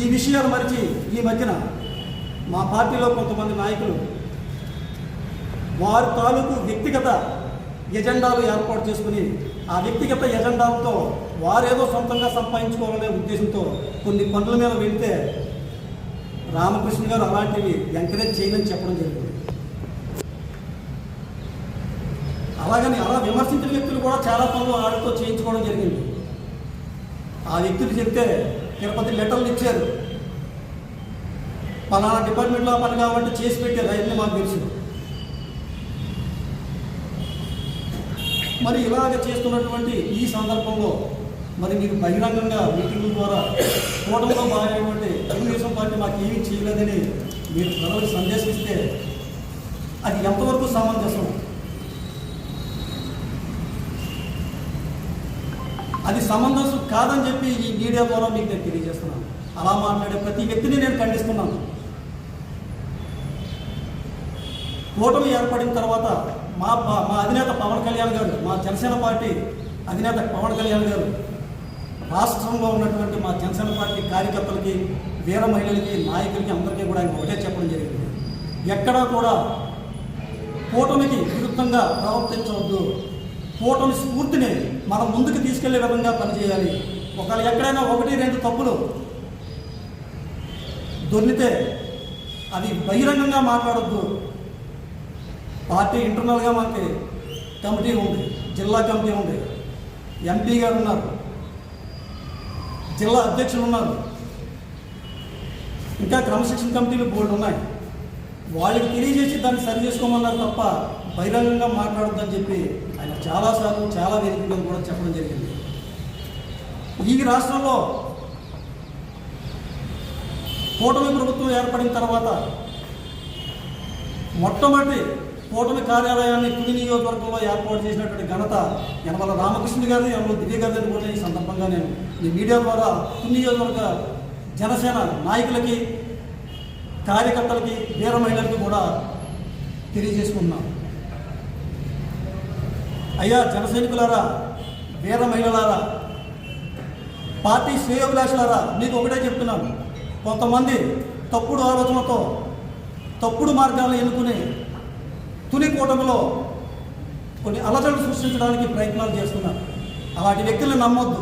ఈ విషయాలు మరిచి ఈ మధ్యన మా పార్టీలో కొంతమంది నాయకులు వారి తాలూకు వ్యక్తిగత ఎజెండాలు ఏర్పాటు చేసుకుని ఆ వ్యక్తిగత ఎజెండాలతో వారేదో సొంతంగా సంపాదించుకోవాలనే ఉద్దేశంతో కొన్ని పనుల మీద వెళితే రామకృష్ణ గారు అలాంటివి ఎంకరేజ్ చేయనని చెప్పడం జరిగింది. అలాగని అలా విమర్శించిన వ్యక్తులు కూడా చాలా పనులు ఆడితో చేయించుకోవడం జరిగింది. ఆ వ్యక్తులు చెప్తే తిరుపతి లెటర్లు ఇచ్చారు. పలానా డిపార్ట్మెంట్లో పని కాబట్టి చేసి పెట్టారు అవన్నీ మాకు తెలుసు. మరి ఇలాగ చేస్తున్నటువంటి ఈ సందర్భంలో మరి మీరు బహిరంగంగా మీటింగుల ద్వారా కూటమిలో భాగమైనటువంటి తెలుగుదేశం పార్టీ మాకు ఏమీ చేయలేదని మీరు ప్రజలకు సందేశం ఇస్తే అది ఎంతవరకు సమంజసం? అది సమంజసం కాదని చెప్పి ఈ మీడియా ద్వారా మీకు నేను తెలియజేస్తున్నాను. అలా మాట్లాడే ప్రతి వ్యక్తిని నేను ఖండిస్తున్నాను. కూటమి ఏర్పడిన తర్వాత మా ప- మా అధినేత పవన్ కళ్యాణ్ గారు మా జనసేన పార్టీ అధినేత పవన్ కళ్యాణ్ గారు రాష్ట్రంలో ఉన్నటువంటి మా జనసేన పార్టీ కార్యకర్తలకి వీర మహిళలకి నాయకులకి అందరికీ కూడా ఆయన ఒకటే చెప్పడం జరిగింది. ఎక్కడా కూడా కూటమికి విరుద్ధంగా ప్రవర్తించవద్దు. కూటమి స్ఫూర్తిని మనం ముందుకు తీసుకెళ్ళే విధంగా పనిచేయాలి. ఒకవేళ ఎక్కడైనా ఒకటి రెండు తప్పులు దొన్నితే అది బహిరంగంగా మాట్లాడొద్దు. పార్టీ ఇంటర్నల్గా మనకి కమిటీ ఉంది జిల్లా కమిటీ ఉంది. ఎంపీ గారు ఉన్నారు జిల్లా అధ్యక్షులు ఉన్నారు. ఇంకా క్రమశిక్షణ కమిటీలు బోర్డు ఉన్నాయి. వాళ్ళకి తెలియజేసి దాన్ని సరి చేసుకోమన్నారు తప్ప బహిరంగంగా మాట్లాడొద్దని చెప్పి ఆయన చాలాసార్లు చాలా వేదిక కూడా చెప్పడం జరిగింది. ఈ రాష్ట్రంలో కూటమి ప్రభుత్వం ఏర్పడిన తర్వాత మొట్టమొదటి కూటమి కార్యాలయాన్ని తుని నియోజకవర్గంలో ఏర్పాటు చేసినటువంటి ఘనత యనమల రామకృష్ణ గారి యనమల దివ్య గారిని కూడా ఈ సందర్భంగా నేను ఈ మీడియా ద్వారా తుని నియోజకవర్గ జనసేన నాయకులకి కార్యకర్తలకి వీర మహిళలకి కూడా తెలియజేసుకున్నాం అయ్యా జన సైనికులారా వీర మహిళలారా పార్టీ శ్రేయోభిలాషులారా మీకు ఒకటే చెప్తున్నాను. కొంతమంది తప్పుడు ఆలోచనతో తప్పుడు మార్గాలను ఎన్నుకుని తుని కూటమిలో కొన్ని అలజడులు సృష్టించడానికి ప్రయత్నాలు చేస్తున్నారు. అలాంటి వ్యక్తులను నమ్మొద్దు.